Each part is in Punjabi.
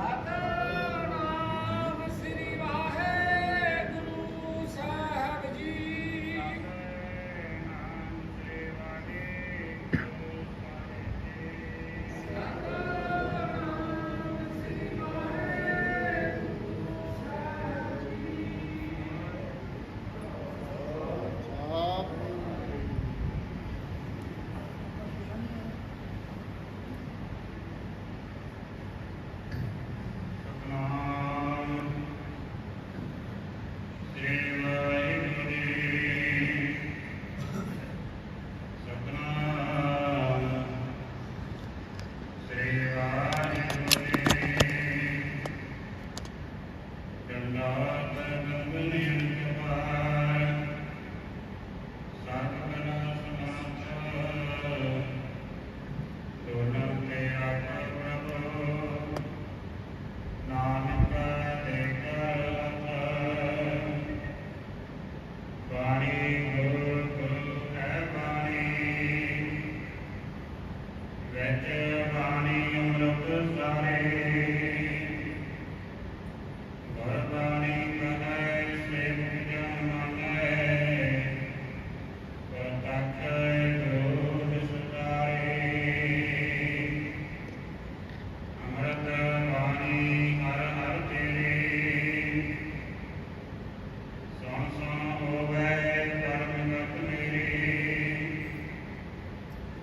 Amen.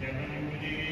Gracias.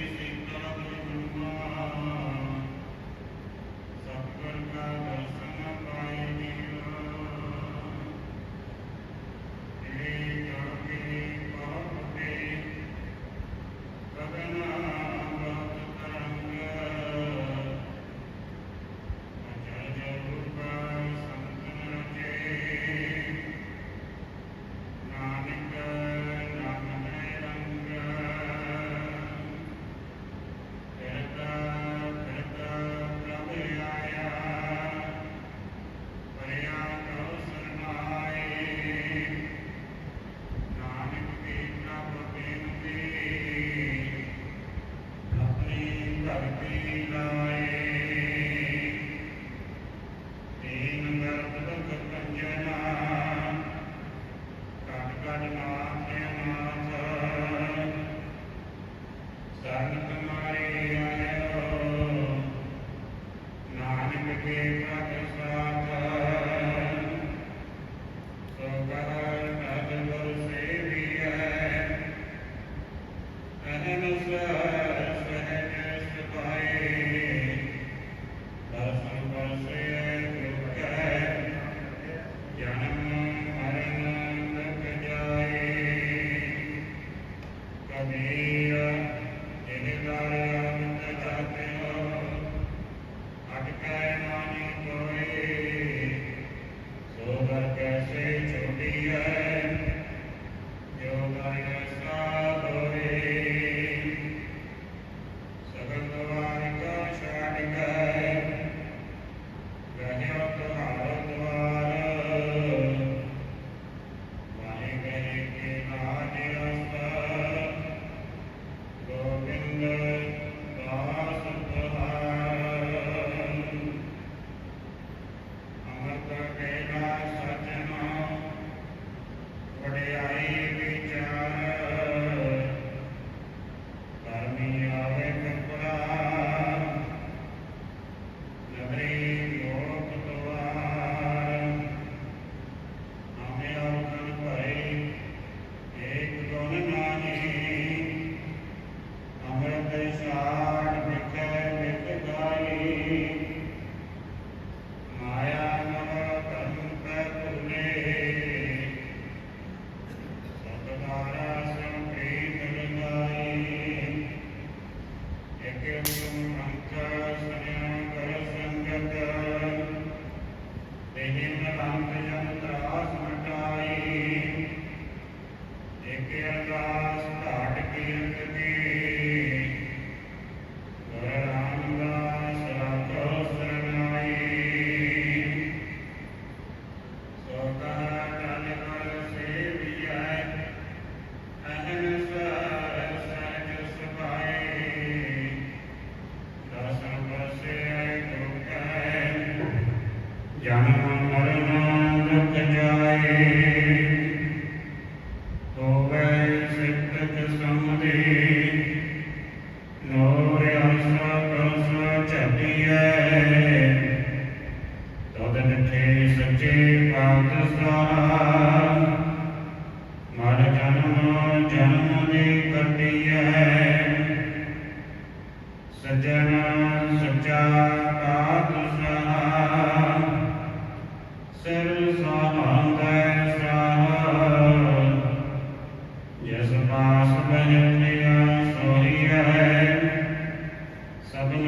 ਧਨ ਕਮਾਏ ਆਇਓ। ਨਾਨਕ ਕੇ ਜਨਮ ਮਰਨ ਦੁਖ ਜਾਏ ਹੋਵੇ ਸਿੱਖ ਸੰਮਦੇ ਨੋਰ ਹੰਸਾ ਕੰਸਾ ਚੱਲੀਐ ਤਦਨ ਠੇ ਸੱਚੇ ਪਾਤਸ਼ਾਹ ਮਨ ਜਨਮ ਜਨਮ ਦੇ ਕਰਦੀਐ ਸਜਣਾ ਸੱਚਾ ਪਾਤਸ਼ਾਹ having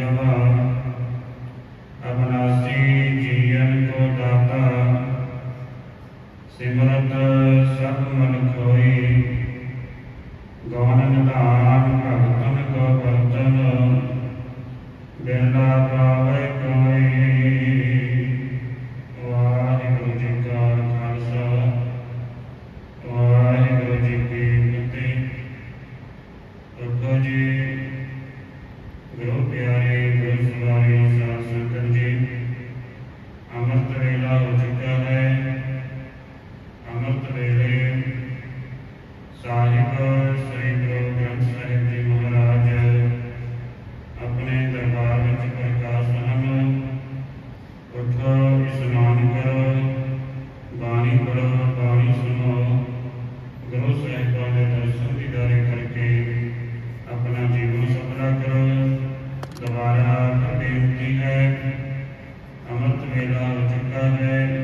Yama ਬੇਨਤੀ ਹੈ। ਅੰਮ੍ਰਿਤ ਵੇਲਾ ਹੋ ਚੁੱਕਾ ਹੈ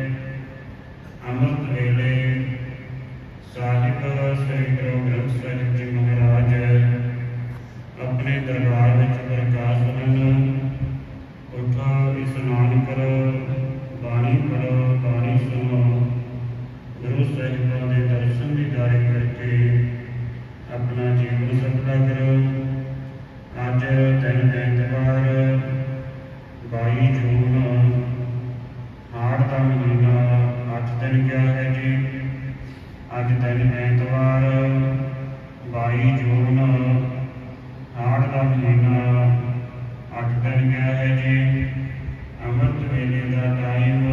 ਜੋਨ ਆੜ ਦਾ ਮਹੀਨਾ ਅੱਠ ਦਿਨ ਗਿਆ ਹੈ ਜੀ। ਅੰਮ੍ਰਿਤ ਵੇਲੇ ਦਾ ਟਾਈਮ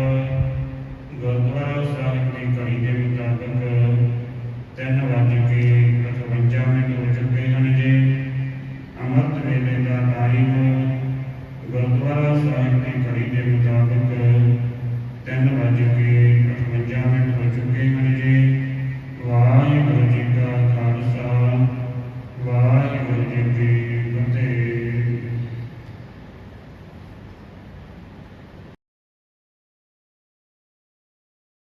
ਗੁਰਦੁਆਰਾ ਸਾਹਿਬ ਦੀ ਘੜੀ ਦੇ ਮੁਤਾਬਕ 3 ਵਜੇ ਕੇ 55 ਮਿੰਟ ਹੋ ਚੁੱਕੇ ਹਨ ਜੀ। ਅੰਮ੍ਰਿਤ ਵੇਲੇ ਦਾ ਟਾਈਮ ਗੁਰਦੁਆਰਾ ਸਾਹਿਬ ਦੀ ਘੜੀ ਦੇ ਮੁਤਾਬਕ 3 ਵਜੇ ਕੇ 55 ਮਿੰਟ ਹੋ ਚੁੱਕੇ ਹਨ ਜੀ।